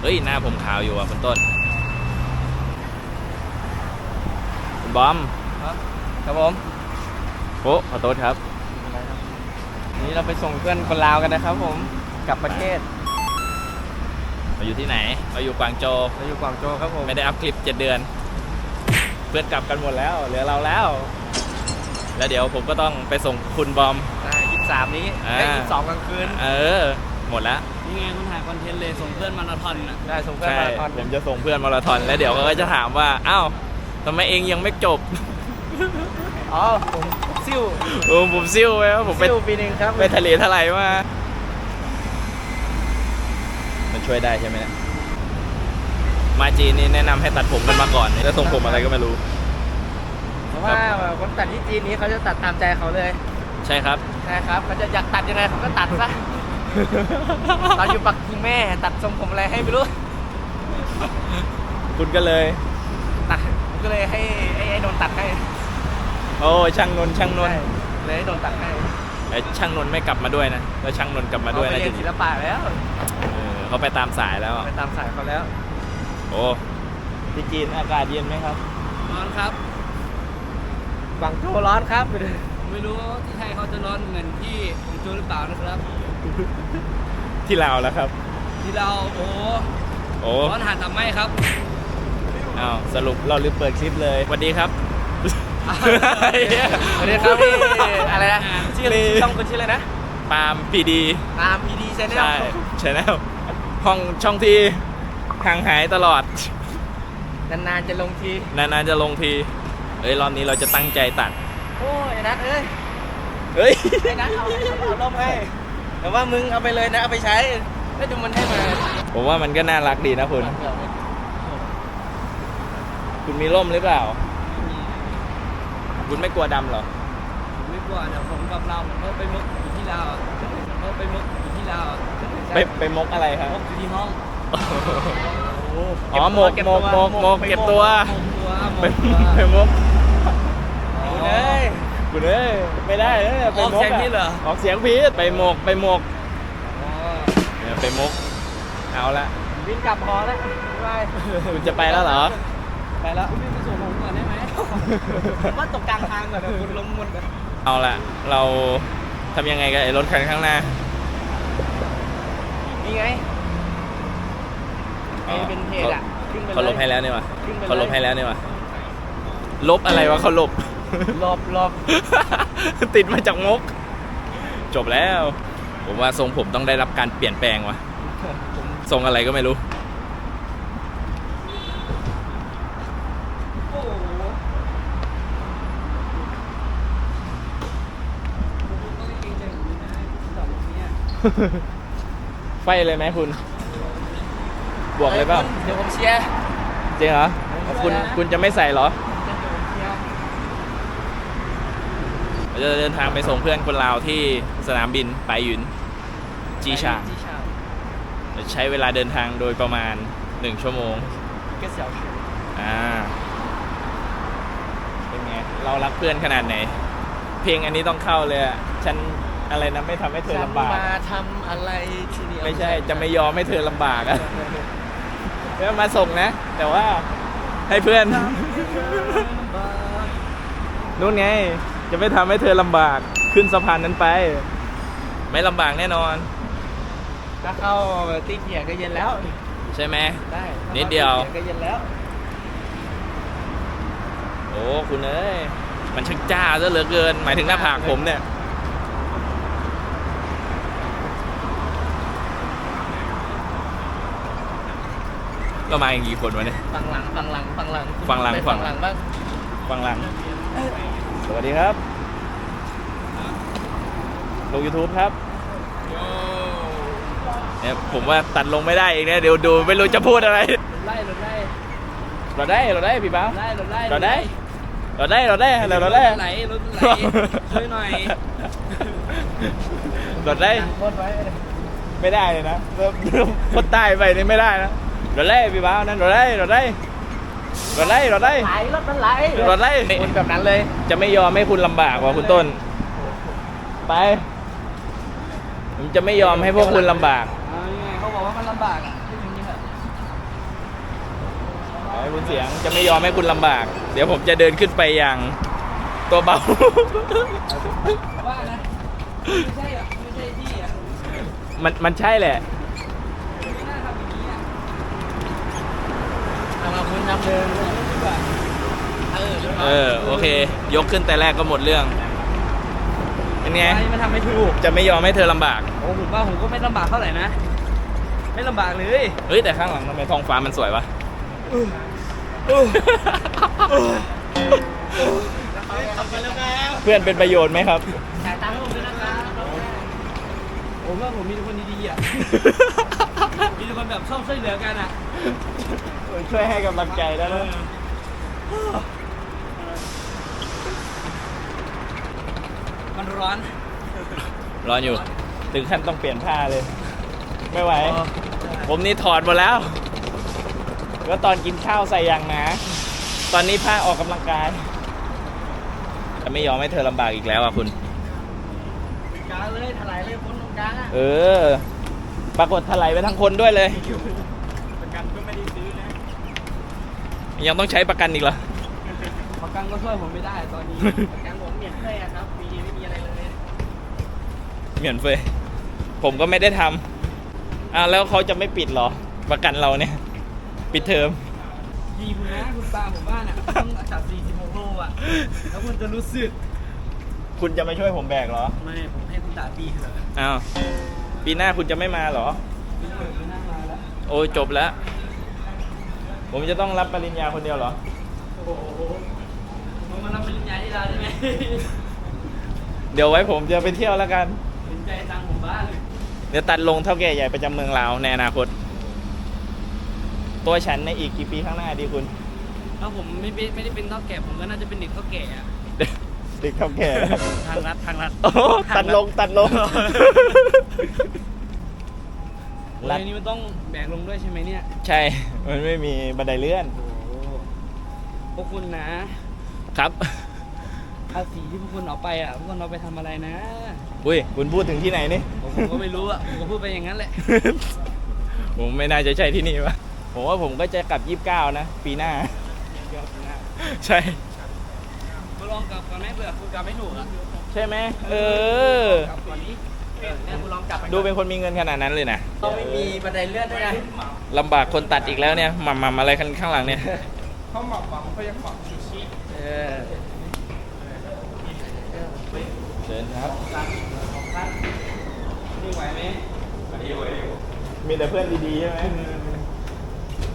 เฮ้ย หน้าผมขาวอยู่อะคุณต้นคุณบอมครับผมโอ้ขอโทษครับ นี่เราไปส่งเพื่อนคนลาวกันนะครับผมกลับประเทศเราอยู่ที่ไหนเราอยู่กวางโจวเราอยู่กวางโจวครับผมไม่ได้อัพคลิป7เดือน เพื่อนกลับกันหมดแล้ว เหลือเราแล้ว แล้วเดี๋ยวผมก็ต้องไปส่งคุณบอมยี่สิบสามนี้อ่าได้ยี่สิบสองกลางคืน เออ หมดแล้ว นี่ไงคุณถ่ายคอนเทนต์เลยส่งเพื่อนมาราธอนนะได้ส่งเพื่อนใช่มาราธอนผมจะส่งเพื่อนมาราธอนแล้วเดี๋ยวเขาก็จะถามว่าอ้าวทำไมเองยังไม่จบ อ๋อผมซิ่วโอ้ผมซิ่วไปว่าผมไปซิ่วปีหนึ่งครับไปทะเลทลายมามันช่วยได้ใช่ไหมเนี่ยมาจีนนี่แนะนำให้ตัดผมกันมาก่อนแล้วทรงผมอะไรก็ไม่รู้ เพราะว่าคนตัดที่จีนนี้เขาจะตัดตามใจเขาเลย ใช่ครับ นะครับเขาจะอยากตัดยังไงเขาก็ตัดซะ ตอนอยู่ปักกิ่งแม่ตัดทรงผมอะไรให้ไม่รู้คุณก็เลย ตัดผมก็เลยให้ไอ้ไอ้โดนตัดให้โอ้ช่างนนท์ช่างนนท์ใช่เลยให้โดนตัดให้ไอ้ช่างนนท์ไม่กลับมาด้วยนะแล้วช่างนนท์กลับมาด้วยเขนะไปเรียนศิลปะแล้วเออเขาไปตามสายแล้วไปตามสายเขาแล้วโอ้ที่จีนอากาศเย็นไหมครับ ร้อนครับกวางโจวร้อนครับผมไม่รู้ว่าที่ไทยเขาจะร้อนเหมือนที่ผมจูหรือเปล่านะครับ ที่ลาวแล้วครับ ที่เราโอ้โอ้ร้อนหาดทำไมครับ อ้าวสรุปเราลืมเปิดคลิปเลยสวัสดีครับสวัสดีครับพี่อะไรนะชื่ออะไรนี่ช่องคุณชื่ออะไรนะปาล์มปีดีตามพีดีชแนลใช่ใช่แล้วห้องช่องที่ห่างหายตลอด นานๆจะลงที นานๆจะลงทีเอ้ยรอบนี้เราจะตั้งใจตัด โอ้ยไอ้นัทเอ้ยเฮ้ย ไอ้นัทเอาเอาล่มให้ แต่ว่ามึงเอาไปเลยนะเอาไปใช้แล้วดูมันให้มาผมว่ามันก็น่ารักดีนะคุณ คุณมีร่มหรือเปล่า คุณไม่กลัวดำเหรอ ผมไม่กลัวเดี๋ยวผมกับเราผมก็ไปมุกอยู่ที่ลาวผมก็ไปมุกอยู่ที่ลาวไปไปมกอะไรครับ มุกอยู่ที่ห้องอ๋อหมกหมกหมกหมกเก็บตัว หมกตัวหมไปกตัวไปมกเอ้ย คุณเอ้ยไม่ได้เอ้ยไปออกมกเสียงนี่เหรอ ออกเสียงพีดไปหมกไปหมกอ๋อเนี่ยไปมก เอาละบินกลับพอแล้วไปคุณจะไปแล้วเหรอ ไปแล้วพี่ไปส่งผมก่อนได้ไหมว่าตกกลางทางก่อนนะคุณลงหมดเลยเอาละเราทำยังไงกับไอ้รถคันข้างหน้านี่ไงอ๋อไอ้เป็นเพจอะขึ้นไปเลยเขาลบให้แล้วนี่วะขึ้นไปเลยเขาลบให้แล้วนี่วะลบอะไรวะเขาลบ รอบรอบติดมาจากมก จบแล้ว ผมว่าทรงผมต้องได้รับการเปลี่ยนแปลงว่ะผมทรงอะไรก็ไม่รู้ โอ้โหผมก็เกรงใจผมนะสองคนเนี้ยไฟเลยไหมคุณ บวกเลยเปล่าเดี๋ยวผมเชียร์ จริงเหรอ คุณคุณจะไม่ใส่เหรอ เดี๋ยวผมเชียร์ เราจะเดินทางไปส่งเพื่อนคนลาวที่สนามบินไปหยุนจีชางจีชางจะใช้เวลาเดินทางโดยประมาณ 1 ชั่วโมงก็เสียวชื่ออ่าเป็นไง เรารักเพื่อนขนาดไหน เพลงอันนี้ต้องเข้าเลยอะฉันอะไรนะไม่ทำให้เธอลำบากฉันมาทำอะไรที่นี่ไม่ใช่จะไม่ยอมให้เธอลำบากอะแล้วมาส่งนะ แต่ว่าให้เพื่อน นู่นไง จะไม่ทำให้เธอลำบากขึ้นสะพานนั้นไป ไม่ลำบากแน่นอน ถ้าเข้าตีเขียก็เย็นแล้ว ใช่ไหมได้นิดเดียวตีขีก็เย็นแล้ว โอ้คุณเอ้ยมันช่างจ้าซะเหลือเกิน หมายถึงหน้าผากผมเนี่ยก็มาอีกกี่คนวะเนี่ยฟังหลังฟังหลังฟังหลังฟังหลังไปฟัฟังงหหลัลังงบ้างฟังหลัง สวัสดีครับ ลง YouTube ครับเนี่ยผมว่าตัดลงไม่ได้อีกเนี่ยเดี๋ยวดูไม่รู้จะพูดอะไรไล่รถไล่เราได้เราได้พี่บ้าวไล่รถไล่เราได้เราได้เราได้เราได้ไหลรถไหลช่วยหน่อยเราได้โคตรไว้ไม่ได้เลยนะเริ่มเริ่มคนใต้ไปนี่ไม่ได้นะเราได้พี่บ้าวนั่นเราได้เราได้เราได้เราได้ไหลรถมันไหลเราได้คนแบบนั้นเลย จะไม่ยอมให้คุณลำบากว่ะคุณต้น ไปผมจะไม่ยอมให้พวกคุณลำบากเอายังไงเขาบอกว่ามันลำบากอะพูดอย่างนี้เถอะคุณเสียงจะไม่ยอมให้คุณลำบาก เดี๋ยวผมจะเดินขึ้นไปอย่าง ตัวเบาว่านะไม่ใช่อะไม่ใช่ที่อะมันมันใช่แหละ ไม่น่าทำอย่างนี้อะ ทำมาคุณ นำเดินเลยดีกว่าเออเออโอเค ยกขึ้นแต่แรกก็หมดเรื่องเป็นไงอันนี้มันทำไม่ถูก จะไม่ยอมให้เธอลำบาก โอ้ผมว่าผมก็ไม่ลำบากเท่าไหร่นะ ไม่ลำบากเลย เฮ้ยแต่ข้างหลังทำไมท้องฟ้ามันสวยวะเพื่อนเป็นประโยชน์ไหมครับจ่ายตังค์ให้ผมด้วยนะครับผมว่าผมมีแต่คนดีๆอะ มีแต่คนแบบชอบช่วยเหลือกันอะช่วยให้กำลังใจแล้วนะมันร้อน ร้อนอยู่ ถึงขั้นต้องเปลี่ยนผ้าเลย ไม่ไหวอ๋อผมนี่ถอดหมดแล้ว ก็ตอนกินข้าวใส่อย่างหนาตอนนี้ผ้าออกกำลังกายจะไม่ยอมให้เธอลำบากอีกแล้วอะคุณ กลางเลยถลายเลยพ้นตรงกลางอะ เออ ปรากฏถลายไปทั้งคนด้วยเลย ประกันก็ไม่ได้ซื้อนะยังต้องใช้ประกันอีกเหรอ ประกันก็ช่วยผมไม่ได้ตอนนี้ ประกันผมเหมียนแค่ครับมีไม่มีอะไรเลยเหมือนเฟยผมก็ไม่ได้ทำอ้าวแล้วเขาจะไม่ปิดเหรอ ประกันเราเนี่ย ปิดเทอม ดีคุณนะคุณตาผมบ้านอะต้องจัด46โลอะ แล้วคุณจะรู้สึก คุณจะไม่ช่วยผมแบกเหรอ ไม่ ผมให้คุณตาปีเถอะอ้าว ปีหน้าคุณจะไม่มาเหรอไม่เปิดไม่น่ามาแล้วโอ้ยจบแล้ว ผมจะต้องรับปริญญาคนเดียวเหรอ โอ้โหผมมารับปริญญาที่ลาวได้ไหมเดี๋ยวไว้ผมจะไปเที่ยวแล้วกันสนใจตังค์ผมบ้านเลยเดี๋ยวตัดลงเท่าแก่ใหญ่ประจำเมืองลาวในอนาคต ตัวฉันในอีกกี่ปีข้างหน้าดีคุณ ถ้าผมไม่เป็นไม่ได้เป็นเท่าแก่ผมก็น่าจะเป็นเด็กเท่าแก่อะ เด็กเท่าแก่ทางรัฐทางรัฐโอ้โหตัดลงตัดลงรัฐนี้มันต้องแบกลงด้วยใช่ไหมเนี่ยใช่ มันไม่มีบันไดเลื่อน โอ้โหพวกคุณนะครับ ภาษีที่พวกคุณเอาไปอะพวกคุณเอาไปทำอะไรนะอุ้ย คุณพูดถึงที่ไหนนี่ ผมก็ไม่รู้อะผมก็พูดไปอย่างนั้นแหละผมไม่น่าจะใช่ที่นี่วะผมว่าผมก็จะกลับยี่สิบเก้านะ ปีหน้าใช่ มาลองกลับก่อนไหมเผื่อคุณกลับไม่ถูกอะใช่ไหมเออ กลับก่อนนี้เออเนี่ยคุณลองกลับไปดูเป็นคนมีเงินขนาดนั้นเลยนะต้องไม่มีบันไดเลื่อนด้วยนะลำบากคนตัดอีกแล้วเนี่ยหม่ำๆอะไรข้างหลังเนี่ยเออเชิญครับนี่ไหวไหมมีแต่เพื่อนดีๆใช่ไหม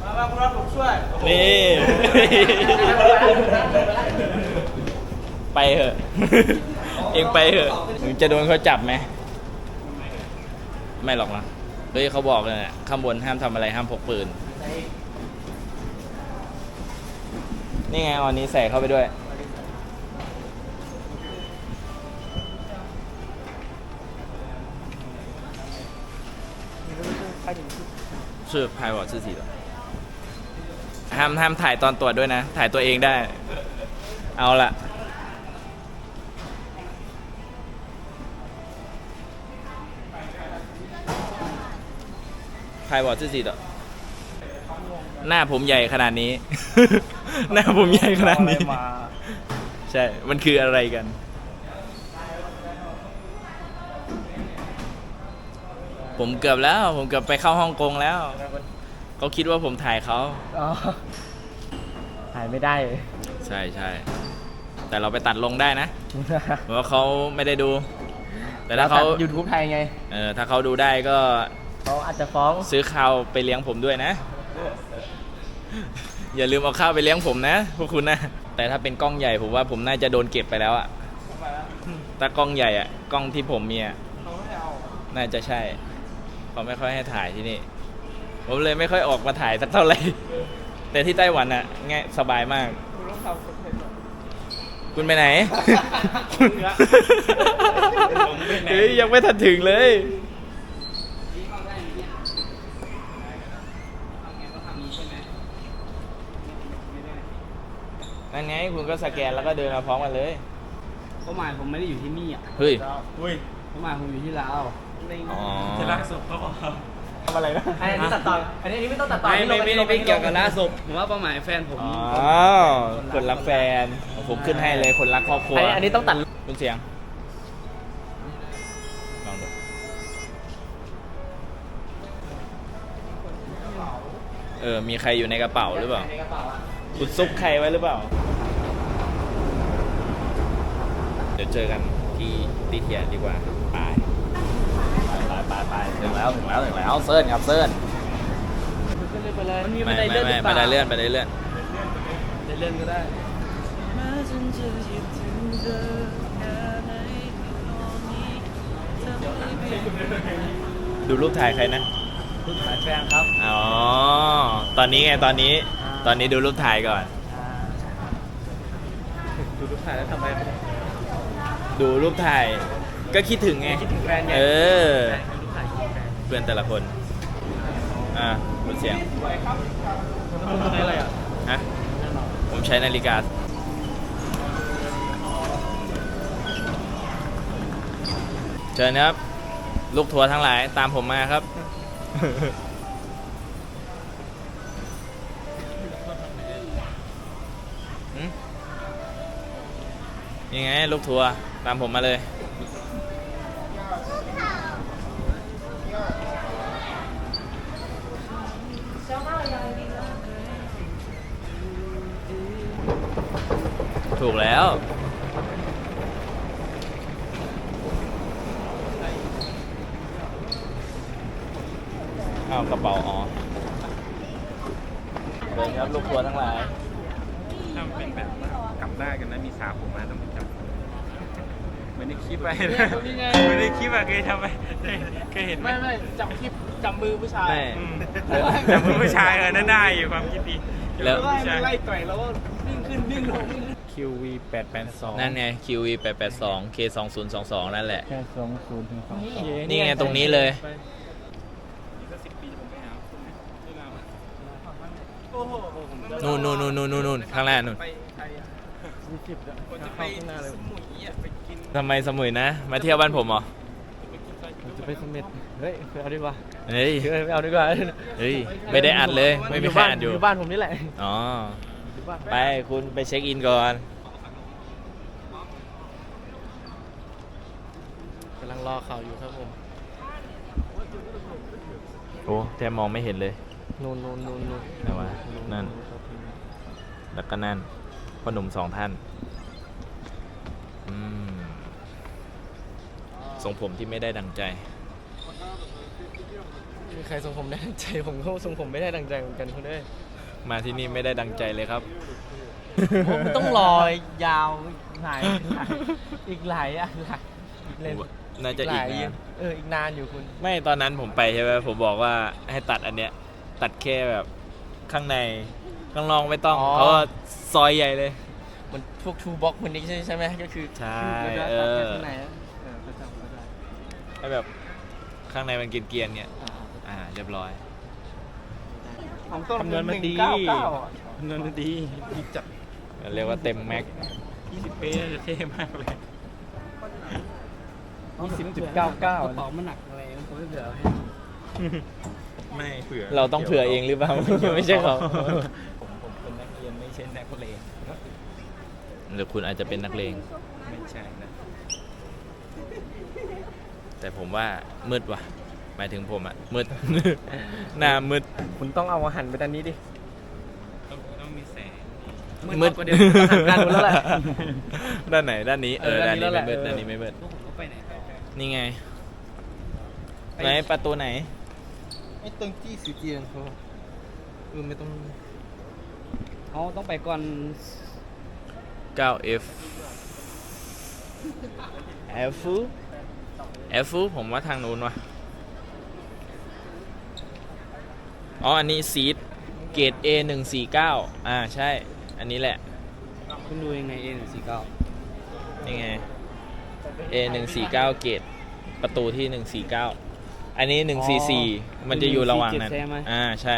มามาคุณรับผมช่วยนี่ ไปเถอะ เองไปเถอะมึงจะโดนเขาจับไหม ไม่หรอกนะเฮ้ยเขาบอกเลยนะข้างบนห้ามทำอะไรห้ามพกปืน นี่ไงออนนี้ใส่เข้าไปด้วย ชื่อพายวอร์ดชื่อสีหรอห้ามห้ามถ่ายตอนตรวจด้วยนะ ถ่ายตัวเองได้ เอาละ ครบอร์ดซื่อสีดอหน้าผมใหญ่ขนาดนี้ หน้าผมใหญ่ขนาดนี้ใช่ มันคืออะไรกัน ผมเกือบแล้ว ผมเกือบไปเข้าฮ่องกงแล้ว เขาคิดว่าผมถ่ายเขาถ่ายไม่ได้ ใช่ใช่ แต่เราไปตัดลงได้นะ เพราะเขาไม่ได้ดู แต่ถ้าเขา YouTube ไทยไง เออถ้าเขาดูได้ก็ เขาอาจจะฟ้อง ซื้อข้าวไปเลี้ยงผมด้วยนะ อย่าลืมเอาข้าวไปเลี้ยงผมนะพวกคุณนะแต่ถ้าเป็นกล้องใหญ่ผมว่าผมน่าจะโดนเก็บไปแล้วอะถ้ากล้องใหญ่อะกล้องที่ผมมีอะน่าจะใช่เขาไม่ค่อยให้ถ่ายที่นี่ ผมเลยไม่ค่อยออกมาถ่ายสักเท่าไหร่ แต่ที่ไต้หวันอะง่ายสบายมาก คุณไปไหน ผมไปไหน เฮ้ยยังไม่ทันถึงเลย นี่เข้าได้ไหมเนี่ยเอาไงก็ทำนี้ใช่ไหมไม่ได้ นั่นไงคุณก็สแกนแล้วก็เดินมาพร้อมกันเลยเป้าหมายผมไม่ได้อยู่ที่นี่อะเฮ้ยเป้าหมายผมอยู่ที่ลาวอ๋อจะรักสุดก็พอำอะไรนะอันนี้ตัดต่ออันนี้อันนี้ไม่ต้องตัดต่อไม่อันนี้ไม่ลงไม่อันนี้ลงไม่เกี่ยวกับล่าศพผมว่าเป้าหมายแฟนผมอ๋อคนรักแฟนผมขึ้นให้เลยคนรักครอบครัวอันนี้อันนี้ต้องตัดคุณเสียงลองดูเออมีใครอยู่ในกระเป๋าหรือเปล่าคุณซุกใครไว้หรือเปล่า เจอกันที่ตีเทียดีกว่าไปไปไปไปถึงแล้วถึงแล้วถึงแล้วเซิร์นครับเซิร์นมันมีไม่นไดไม่เลื่อนหไม่รือเปไม่ล่าได้เลื่อนไปได้เลื่อน บันไดเลื่อนก็ได้ ดูรูปถ่ายใครนะรุ่นสายแฟนครับ อ๋อ ตอนนี้ไงตอนนี้ ตอนนี้ดูรูปถ่ายก่อน ดูรูปถ่ายแล้วทำไม ดูรูปถ่าย ก็คิดถึงไง คิดถึงแฟนไงเออ ดูรูปถ่ายคิดถึงแฟนเพื่อนแต่ละคน อ่าคุณเสียงคุณใช้อะไรอะฮะ ผมใช้นาฬิกา เชิญครับ ลูกทัวร์ทั้งหลายตามผมมาครับ หืมยังไงลูกทัวร์ ตามผมมาเลย ถูกแล้วอ้าวกระเป๋าอ๋อเดินครับลูกทัวร์ทั้งหลาย ถ้ามันเป็นแบบว่ากลับได้กันนะมีสาผมมาต้อง มือนในคลิปไปนี่ไง เหมือนในคลิปอะเคยทำไปเคยเห็นไหมไม่ไม่จับคลิปจับมือผู้ชาย ไม่ อืมจับมือผู้ชายเออนั่นได้อยู่ความคิดดีแล้วจับมือผู้ชายไล่ต่อยแล้วก็วิ่งขึ้นวิ่งลงวิ่งขึ้น QV 8 8 2นั่นไง QV 882 K 2022นั่นแหละ แค่สองศูนย์ถึงสองนี่ไงตรงนี้เลยนู่นนู่นนู่นนู่นนู่นข้างหน้านู่นคนจะไปสมุยอะไปกิน ทำไมสมุยนะ มาเที่ยวบ้านผมเหรอจะไปสมเด็จเฮ้ยไปเอาดีกว่าเฮ้ยเฮ้ยไปเอาดีกว่าเฮ้ยไม่ได้อัดเลยไม่มีใครอัดอยู่อยู่บ้านผมนี่แหละอ๋ออยู่บ้านไปคุณไปเช็คอินก่อนกำลังรอข่าวอยู่ครับผมโอ้แทบมองไม่เห็นเลยนู่นนู่นนู่นนู่นไหนวะนั่นแล้วก็นั่นพ่อหนุ่มสองท่านอืม ทรงผมที่ไม่ได้ดังใจ มีใครทรงผมได้ดังใจผมก็ทรงผมไม่ได้ดังใจเหมือนกันคุณเอ้ยมาที่นี่ไม่ได้ดังใจเลยครับมันต้องรอยาวหลายหลายอีกหลายอะหลายอีกเลนน่าจะอีกหลายนะเอออีกนานอยู่คุณไม่ตอนนั้นผมไปใช่ไหมผมบอกว่าให้ตัดอันเนี้ย ตัดแค่แบบข้างในข้างนอกไม่ต้องอ๋อเพราะว่าซอยใหญ่เลย มันพวกทูบ็อกคนนี้ใช่ใช่ไหมก็คือใช่คือเออตัดแค่ข้างในอะเออเข้าใจเข้าใจ ให้แบบข้างในมันเกรียนๆเนี่ย อ่าอ่าเรียบร้อย ของต้นคำนวณมันดีหงเก้าเก้าอะคำนวณมันดีดีจัดเรียกว่าเต็มแม็ก20ปีน่าจะเท่มากเลยยี่สิบจุดเก้าเก้ากระเป๋ามันหนักอะไรผมไม่เผื่อให้ไม่เผื่อเราต้องเผื่อเองหรือเปล่า ไม่ใช่เขาผมผมเป็นนักเรียนไม่ใช่นักเลงหรือคุณอาจจะเป็นนักเลง ไม่ใช่นะ แต่ผมว่ามืดว่ะ หมายถึงผมอะมืด หน้ามืด คุณต้องเอาหันไปด้านนี้ดิ ต้องต้องมีแสงมืดก็เดี๋ยวหันด้านนู้นแล้วแหละด้านไหนด้านนี้เออเออด้านนี้ด้านนี้ไม่มืดแล้วแหละด้านนี้ไม่มืดพวกผมก็ไปไหนต่อนี่ไงไหนประตูไหน ไม่ต้องจี้สีเจียนเขาเออไม่ต้องเขาต้องไปก่อน 9F F เอฟฟูผมว่าทางนู้นวะอ๋อ อันนี้ซีดเกรด A 1 4 9อ่า ใช่ อันนี้แหละ คุณดูยังไง A 1 4 9ยังไง A 1 4 9เกรดประตูที่ 1 4 9 อันนี้ 1 4 4 มันจะอยู่ระหว่างนั้น อ่า ใช่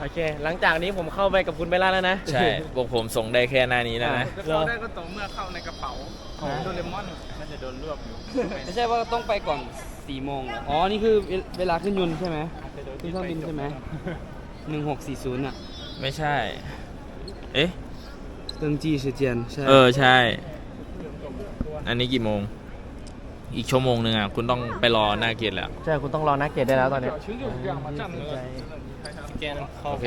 โอเค หลังจากนี้ผมเข้าไปกับคุณเบลล่าแล้วนะ ใช่พวกผมส่งได้แค่หน้านี้นะนะ จะเข้าได้ก็ต่อเมื่อเข้าในกระเป๋าของโดเรมอนมันจะโดนรวบอยู่ไม่ใช่ว่าต้องไปก่อนสี่โมงเหรอ๋อ นี่คือเวลาขึ้นยุนใช่ไหมขึ้นเครื่องบินใช่ไหมหนึ่งหกสี่ศูนย์อะไม่ใช่ เอ๊ะเรื่องจีเฉียเจียนใช่เออใช่ อันนี้กี่โมง อีกชั่วโมงหนึ่งอะ คุณต้องไปรอหน้าเกตแล้ว ใช่ คุณต้องรอหน้าเกตได้แล้วตอนนี้ โอเค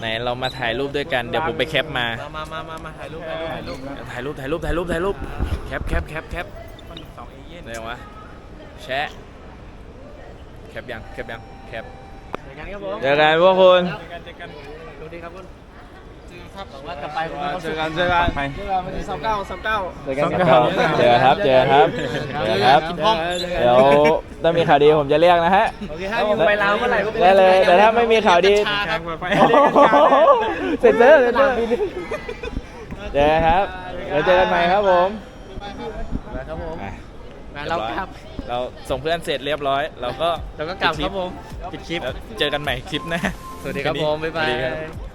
ไหนเรามาถ่ายรูปด้วยกัน เดี๋ยวผมไปแคปมา มามามามาถ่ายรูปถ่ายรูปถ่ายรูปถ่ายรูปถ่ายรูปถ่ายรูปถ่ายรูป แคปแคปแคปแคปไหนวะ แชะ แคปยัง แคปยัง แคป เจอกันครับผมเจอกันพวกคุณสวัสดีครับคุณ ครับหวังว่ากลับไปคุณเจอกันเจอกันเจอกันวันที่สามเก้าสามเก้า เจอกันครับ เจอกันครับ เจอกันครับเจอกันครับ กินห้อง เดี๋ยวถ้ามีข่าวดีผมจะเรียกนะฮะ โอเคถ้าอยู่ไปลาวเมื่อไหร่ก็ได้เลยแต่ถ้าไม่มีข่าวดีครับเสร็จแล้วเสร็จแล้วเจอกันครับ เดี๋ยวเจอกันใหม่ครับผมครับผมอะงานเรากลับ เราส่งเพื่อนเสร็จเรียบร้อย เราก็เราก็กลับครับผม ปิดคลิป แล้วเจอกันใหม่คลิปหน้า สวัสดีครับผม บ๊ายบาสวัสดีครัยบ